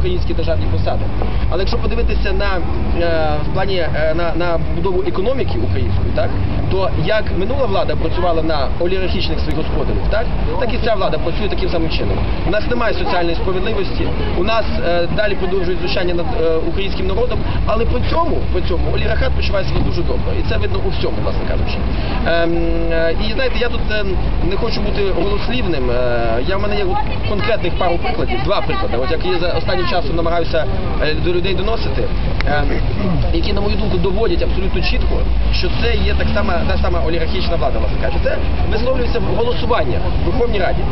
українські державні посади. Але якщо подивитися на е, в плані е, на, на будову економіки української, так то як минула влада працювала на олігархічних своїх господарів, так так і ця влада працює таким самим чином. У нас немає соціальної справедливості, у нас е, далі продовжують знущання над е, українським народом, але при цьому при цьому олігархат почуває себе дуже добре, і це видно у всьому, власне кажучи. Ем, е, і знаєте, я тут е, не хочу бути голослівним. Е, я в мене є конкретних пару прикладів, два приклади. От як я за останнім часом намагаюся е, до людей доносити, е, які, на мою думку, доводять абсолютно чітко, що це є так само та сама олігархічна влада, власне кажучи. Це висловлюється в голосування в Верховній Раді.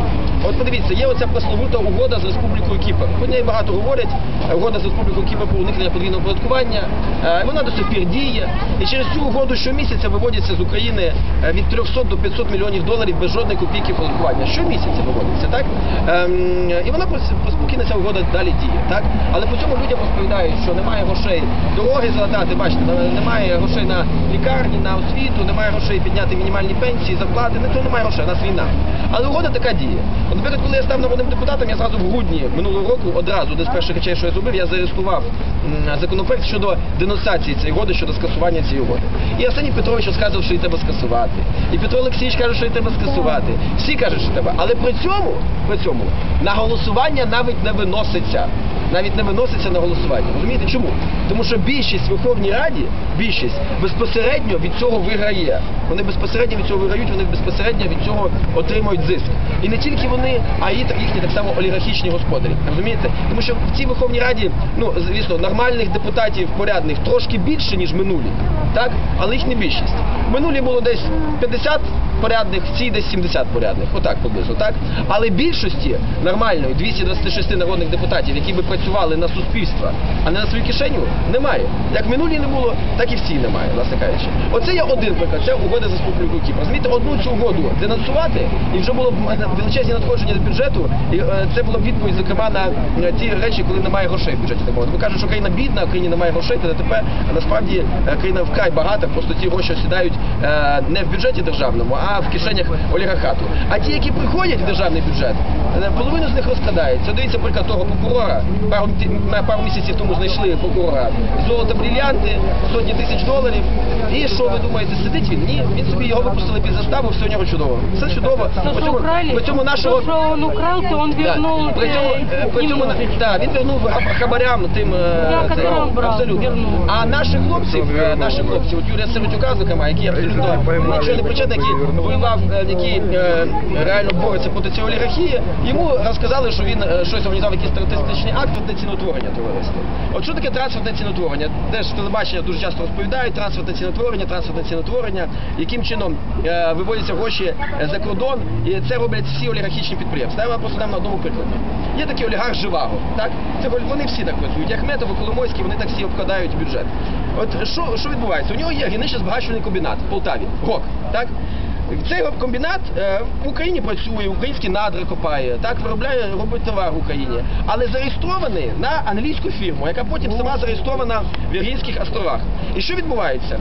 От подивіться, є оця пресловута угода з Республікою Кіпр. Про неї багато говорять. Угода з Республікою Кіпр про уникнення подвійного оподаткування. Е, Вона до сих пір діє. І через цю угоду щомісяця виводяться з України е, від 300 до 500 мільйонів доларів без жодної копійки оподаткування. Щомісяця виводиться, так? Ем, І вона спокійно ця угода далі діє, так? Але по цьому людям розповідають, що немає грошей дороги залатати, бачите, немає грошей на лікарні, на освіту, немає грошей підняти мінімальні пенсії, зарплати, то немає грошей, у нас війна. Але угода така діє. Наприклад, коли я став народним депутатом, я зразу в грудні минулого року одразу, з перших речей, що я зробив, я зареєстрував законопроект щодо денонсації цієї угоди, щодо скасування цієї угоди. І Арсеній Петрович розказував, що її треба скасувати. І Петро Олексійович каже, що її треба скасувати. Всі кажуть, що треба. Але при цьому, при цьому на голосування навіть не виноситься. Навіть не виноситься на голосування. Розумієте чому? Тому що більшість в Верховній Раді, більшість безпосередньо від цього виграє. Вони безпосередньо від цього виграють, вони безпосередньо від цього отримують зиск. І не тільки вони, а і їхні так само олігархічні господарі. Розумієте? Тому що в цій Верховній Раді, ну звісно, нормальних депутатів порядних трошки більше, ніж минулі. Так? Але їх не більшість. Минулі було десь 50 порядних, в цій десь 70 порядних. Отак приблизно, так? Але більшості нормальної 226 народних депутатів, які би працювали на суспільство, а не на свою кишеню, немає. Як в минулій не було, так і в цій немає, власне кажучи. Оце є один приклад, це угода з Республікою Кіпр. Розумієте, одну цю угоду денонсувати, і вже було б величезні надходження до бюджету, і е, це була б відповідь, зокрема, на ті речі, коли немає грошей в бюджеті. Так. Бо кажуть, що країна бідна, в країні немає грошей, та тепер а насправді е, країна вкрай багата, просто ті гроші сідають е, не в бюджеті державному, а в кишенях олігархату. А ті, які приходять в державний бюджет, половина з них розкрадається. Дивіться, приклад того прокурора. Пару, пару місяців тому знайшли прокурора. Золото, брілянти, сотні тисяч доларів. І що ви думаєте, сидить він? Ні, він собі його випустили під заставу, все у нього чудово. Все чудово. То, По что цьому, украли, по цьому нашого... то, что он украл, то он Да. вернул При цьому, э, при цьому немножечко. да, він вернув хаб- хабарям тим е, Я, це, которого брав, абсолютно. вернув. А наших хлопців, е, наших хлопців, от Юрія Сиротюка, зокрема, який абсолютно нічого не причетний, який воював, е, який е, реально бореться проти цієї олігархії, йому розказали, що він е, щось організував якийсь терористичний акт трансфертне ціноутворення товариство. От що таке трансфертне ціноутворення? Теж телебачення дуже часто розповідають трансфертне цінотворення, трансфертне цінотворення, яким чином е, виводяться гроші е, за кордон, і це роблять всі олігархічні підприємства. Я вам просто дам на одному прикладі. Є такий олігарх Живаго, так? Це вони всі так працюють. Ахметов Коломойський, вони так всі обкладають бюджет. От що, що відбувається? У нього є гірничо збагачувальний комбінат в Полтаві, ГОК, так? Цей комбінат е, в Україні працює, українські надра копає, так виробляє, робить товар в Україні, але зареєстрований на англійську фірму, яка потім сама зареєстрована в Віргінських островах. І що відбувається?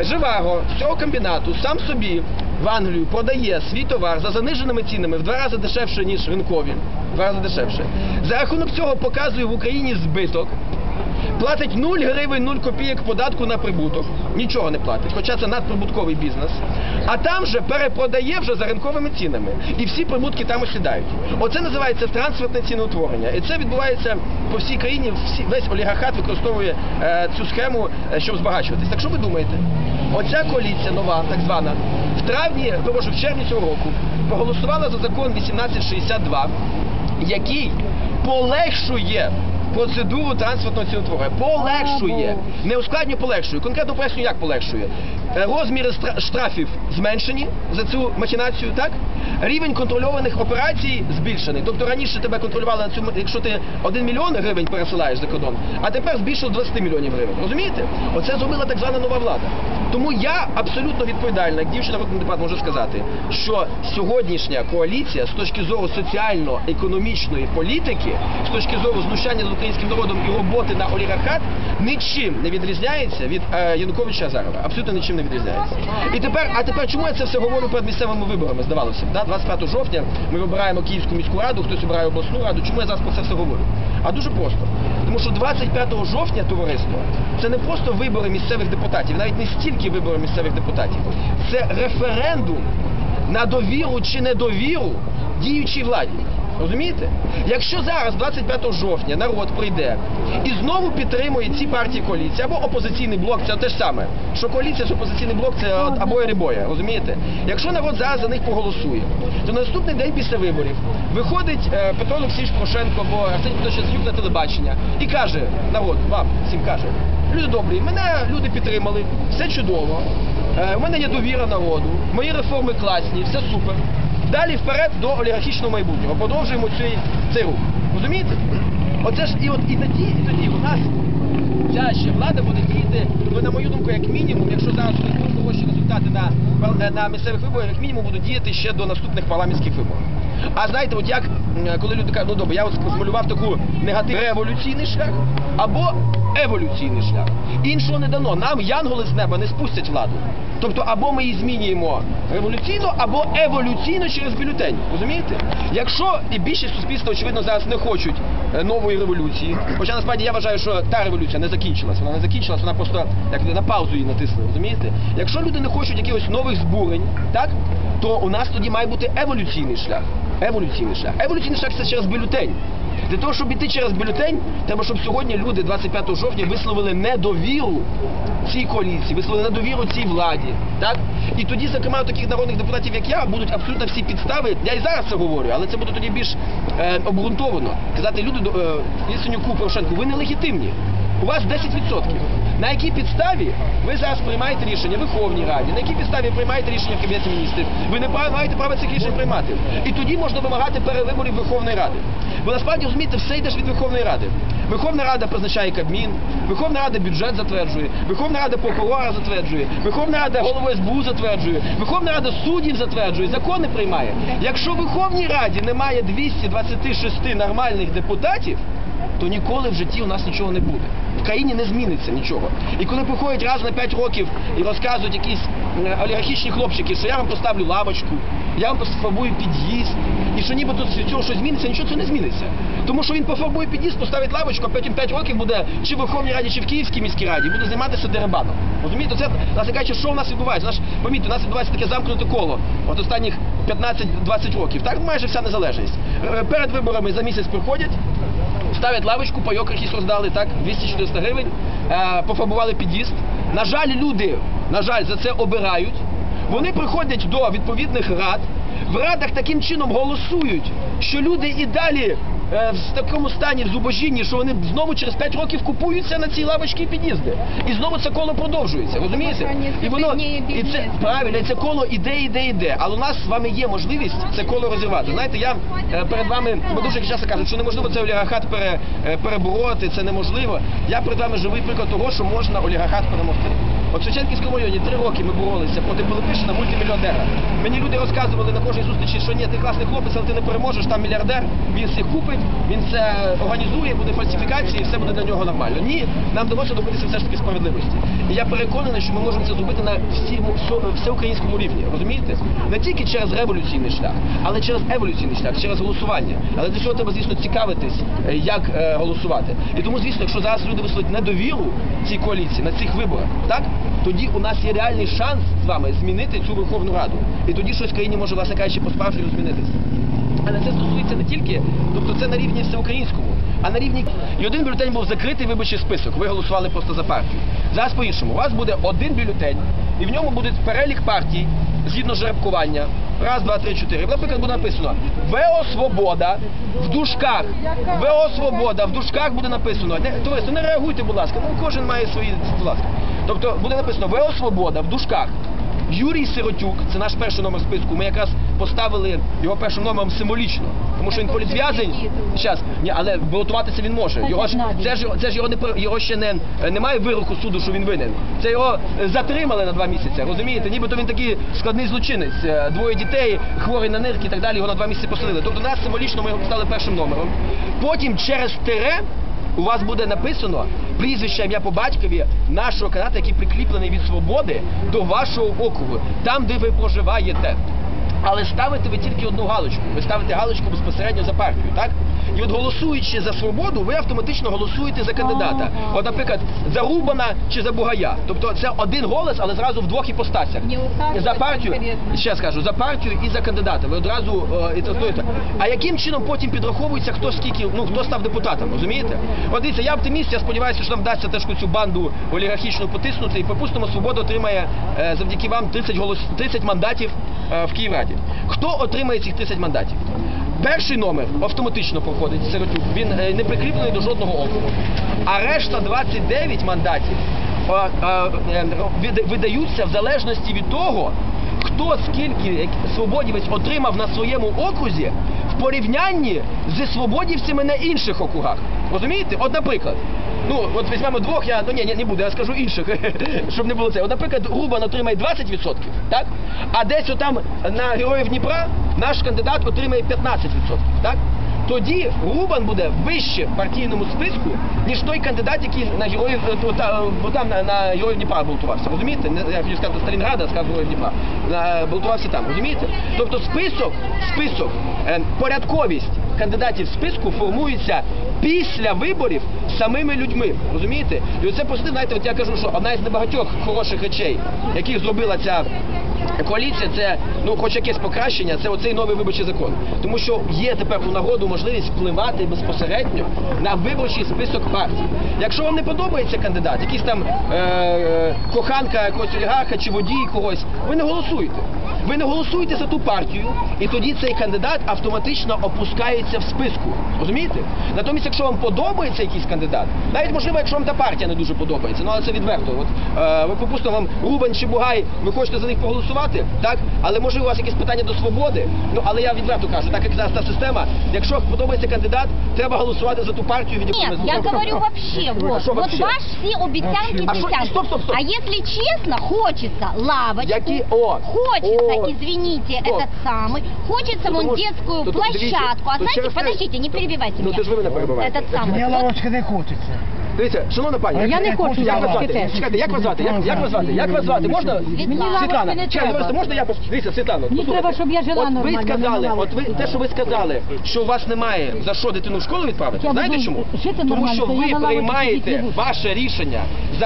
Живаго з цього комбінату сам собі в Англію продає свій товар за заниженими цінами в два рази дешевше, ніж ринкові. Два рази дешевше. За рахунок цього показує в Україні збиток. Платить 0 гривень 0 копійок податку на прибуток. Нічого не платить, хоча це надприбутковий бізнес. А там же перепродає вже за ринковими цінами. І всі прибутки там осідають. Оце називається трансфертне ціноутворення. І це відбувається по всій країні. Всі, весь олігархат використовує е, цю схему, е, щоб збагачуватись. Так що ви думаєте? Оця коаліція нова, так звана, в травні, тому в червні цього року проголосувала за закон 1862, який полегшує процедуру трансфертного ціноутворення. Полегшує. Не ускладнює, полегшує. Конкретно поясню, як полегшує. Е, Розміри штрафів зменшені за цю махінацію, так? Рівень контрольованих операцій збільшений. Тобто раніше тебе контролювали на цьому, якщо ти 1 мільйон гривень пересилаєш за кордон, а тепер збільшили 20 мільйонів гривень. Розумієте? Оце зробила так звана нова влада. Тому я абсолютно відповідальна, як дівчина народний депутат можу сказати, що сьогоднішня коаліція з точки зору соціально-економічної політики, з точки зору знущання над українським народом і роботи на олігархат, нічим не відрізняється від е, Януковича Азарова. Абсолютно нічим не відрізняється. І тепер, а тепер чому я це все говорю перед місцевими виборами, здавалося б, да? 25 жовтня ми вибираємо Київську міську раду, хтось обирає обласну раду. Чому я зараз про це все говорю? А дуже просто. Тому що 25 жовтня, товариство, це не просто вибори місцевих депутатів, навіть не стільки вибори місцевих депутатів. Це референдум на довіру чи недовіру діючій владі. Розумієте? Якщо зараз, 25 жовтня, народ прийде і знову підтримує ці партії коаліції, або опозиційний блок, це те ж саме. Що коаліція, що опозиційний блок це от або рибоє, розумієте? Якщо народ зараз за них проголосує, то на наступний день після виборів виходить е, Петро Олексійович Порошенко або Арсеній Петрович на телебачення і каже, народ, вам всім каже, люди добрі, мене люди підтримали, все чудово. Е, У мене є довіра народу, мої реформи класні, все супер. Далі вперед до олігархічного майбутнього. Продовжуємо цей, цей рух. Розумієте? Оце ж і от і тоді, і тоді у нас ця ще влада буде діяти, ну на мою думку, як мінімум, якщо зараз будуть хороші результати на, на місцевих виборах, як мінімум будуть діяти ще до наступних парламентських виборів. А знаєте, от як коли люди кажуть, ну добре, я от змалював таку негатив революційний шлях або еволюційний шлях. Іншого не дано. Нам янголи з неба не спустять владу. Тобто або ми її змінюємо революційно, або еволюційно через бюлетень. Розумієте? Якщо і більшість суспільства, очевидно, зараз не хочуть е, нової революції, хоча насправді я вважаю, що та революція не закінчилась, вона не закінчилась, вона просто як на паузу її натисли, розумієте? Якщо люди не хочуть якихось нових збурень, так, то у нас тоді має бути еволюційний шлях. Еволюційний шлях. Еволюційний шлях це через бюлетень. Для того, щоб іти через бюлетень, треба, щоб сьогодні люди 25 жовтня висловили недовіру цій коаліції, висловили недовіру цій владі. Так? І тоді, зокрема, у таких народних депутатів, як я, будуть абсолютно всі підстави. Я і зараз це говорю, але це буде тоді більш е, обґрунтовано. Казати люди е, Яценюку, Порошенку, ви нелегітимні. У вас 10%. На якій підставі ви зараз приймаєте рішення в Верховній Раді, на якій підставі приймаєте рішення в Кабінеті міністрів, ви не маєте права цих рішень приймати. І тоді можна вимагати перевиборів Верховної Ради. Бо насправді розумієте, все йде ж від Верховної Ради. Верховна Рада призначає Кабмін, Верховна Рада бюджет затверджує, Верховна Рада прокурора затверджує, Верховна Рада голову СБУ затверджує, Верховна Рада суддів затверджує, закони приймає. Якщо в Верховній Раді немає 226 нормальних депутатів, то ніколи в житті у нас нічого не буде. В країні не зміниться нічого. І коли приходять раз на 5 років і розказують якісь е, олігархічні хлопчики, що я вам поставлю лавочку, я вам пофарбую під'їзд, і що нібито з цього щось зміниться, нічого це не зміниться. Тому що він пофарбує під'їзд, поставить лавочку, а потім 5 років буде чи в Верховній Раді, чи в Київській міській раді, буде займатися дерибаном. Розумієте, це власне кажучи, що у нас відбувається? Наш, помітьте, у нас відбувається таке замкнуте коло. От останніх 15-20 років. Так майже вся незалежність. Е, Перед виборами за місяць приходять, ставлять лавочку, пайок якийсь роздали, так, 200-400 гривень, е, пофарбували під'їзд. На жаль, люди, на жаль, за це обирають. Вони приходять до відповідних рад, в радах таким чином голосують, що люди і далі в такому стані в зубожінні, що вони знову через 5 років купуються на ці лавочки і під'їзди. І знову це коло продовжується, розумієте? І воно і це правильно, і це коло іде, іде, іде. Але у нас з вами є можливість це коло розірвати. Знаєте, я е, перед вами, бо дуже часто кажуть, що неможливо це олігархат пере, е, перебороти, це неможливо. Я перед вами живий приклад того, що можна олігархат перемогти. От в Шевченківському районі три роки ми боролися проти Пилипишина, мультимільйонера. Мені люди розказували на кожній зустрічі, що ні, ти класний хлопець, але ти не переможеш, там мільярдер, він всіх купить, він це організує, буде фальсифікації, і все буде для нього нормально. Ні, нам доводиться добитися все ж таки справедливості. І я переконаний, що ми можемо це зробити на всьому всеукраїнському рівні. Розумієте? Не тільки через революційний шлях, але через еволюційний шлях, через голосування. Але для цього треба, звісно, цікавитись, е, як е, голосувати. І тому, звісно, якщо зараз люди висловлять недовіру цій коаліції на цих виборах, так тоді у нас є реальний шанс з вами змінити цю Верховну Раду. І тоді щось в країні може, власне кажучи, по-справжньому змінитися. Але це стосується не тільки, тобто це на рівні всеукраїнському, а на рівні і один бюлетень був закритий виборчий список. Ви голосували просто за партію. Зараз по-іншому. У вас буде один бюлетень, і в ньому буде перелік партій згідно жеребкування. Раз, два, три, чотири. Наприклад, буде написано ВО Свобода в дужках. ВО Свобода в дужках буде написано. Не, товариство, не реагуйте, будь ласка. Ну кожен має свої, будь ласка. Тобто буде написано ВО Свобода в дужках. Юрій Сиротюк, це наш перший номер списку. Ми якраз поставили його першим номером символічно, тому що він політв'язень. Щас, ні, але балотуватися він може. Його ж це ж це ж його не його ще не немає вироку суду, що він винен. Це його е, затримали на два місяці. Розумієте? Нібито він такий складний злочинець. Е, Двоє дітей, хворий на нирки і так далі. Його на два місяці посадили. Тобто нас символічно ми його поставили першим номером. Потім через тире у вас буде написано прізвище ім'я по батькові нашого кандидата, який прикріплений від свободи до вашого округу, там, де ви проживаєте. Але ставите ви тільки одну галочку. Ви ставите галочку безпосередньо за партію, так? І от голосуючи за свободу, ви автоматично голосуєте за кандидата. От, наприклад, за Рубана чи за Бугая. Тобто це один голос, але зразу в двох іпостасях. За партію, ще скажу, за партію і за кандидата. Ви одразу е, і трактуєте. А яким чином потім підраховується, хто скільки, ну хто став депутатом, розумієте? От дивіться, я оптиміст, я сподіваюся, що нам вдасться теж цю банду олігархічну потиснути, і припустимо, свобода отримає е, завдяки вам 30 голос 30 мандатів е, в Київраді. Хто отримає цих 30 мандатів? Перший номер автоматично проходить Сиротюк. Він е, не прикріплений до жодного округу. А решта 29 мандатів е, е, видаються в залежності від того, хто скільки свободівець отримав на своєму окрузі в порівнянні зі свободівцями на інших округах. Розумієте? От, наприклад, ну от візьмемо двох, я ну ні, ні, не буду, я скажу інших, щоб не було це. От, наприклад, Рубан отримає 20%, так? А десь отам на героїв Дніпра наш кандидат отримає 15%, так? Тоді Рубан буде вище в партійному списку, ніж той кандидат, який на героїв е, там на, на героїв Дніпра балотувався. Розумієте? Я хотів сказати Сталінграда, а сказав героїв Дніпра. Балотувався там, розумієте? Тобто список, список, е, порядковість кандидатів в списку формується після виборів самими людьми. Розумієте? І оце позитив, знаєте, от я кажу, що одна із небагатьох хороших речей, яких зробила ця коаліція, це ну хоч якесь покращення, це оцей новий виборчий закон. Тому що є тепер у нагоду можливість впливати безпосередньо на виборчий список партій. Якщо вам не подобається кандидат, якийсь там е, е, коханка якогось олігарха чи водій когось, ви не голосуєте. Ви не голосуєте за ту партію, і тоді цей кандидат автоматично опускається в списку. Розумієте? Натомість, якщо вам подобається якийсь кандидат, навіть можливо, якщо вам та партія не дуже подобається, ну але це відверто. От е, ви попустимо вам Рубан чи Бугай, ви хочете за них проголосувати, так? Але може у вас якісь питання до свободи. Ну але я відверто кажу, так як зараз та система, якщо подобається кандидат, треба голосувати за ту партію, від якої Нет, я говорю вообще, вот, что вот вообще? ваш все обещанки А бесянки. стоп, стоп, стоп. А если честно, хочется лавочку, Яки- о, хочется, о, извините, стоп. этот самый, хочется Ну, вон тому- детскую то- то дивіться, площадку. А то знаете, через те- подождите, не перебивайте Ну, меня. це ж ви мене перебиваєте. Этот самый. Мені Вот лавочки не хочеться. Дивіться, шановна пані, Я не хочу як вас лавочки звати? теж. Чекайте, як вас звати? Як, як вас звати? Як вас звати? Можна? Світлана. Світлана. не Чекайте, треба. можна я пос- Дивіться, Світлана. Мені послухайте. треба, щоб я жила От ви нормально, сказали, не на от ви те, що ви сказали, що у вас немає за що дитину в школу відправити. Я Знаєте буду чому? жити Тому нормально, що то я ви на лавочці сидіти приймаєте не буду. ваше рішення за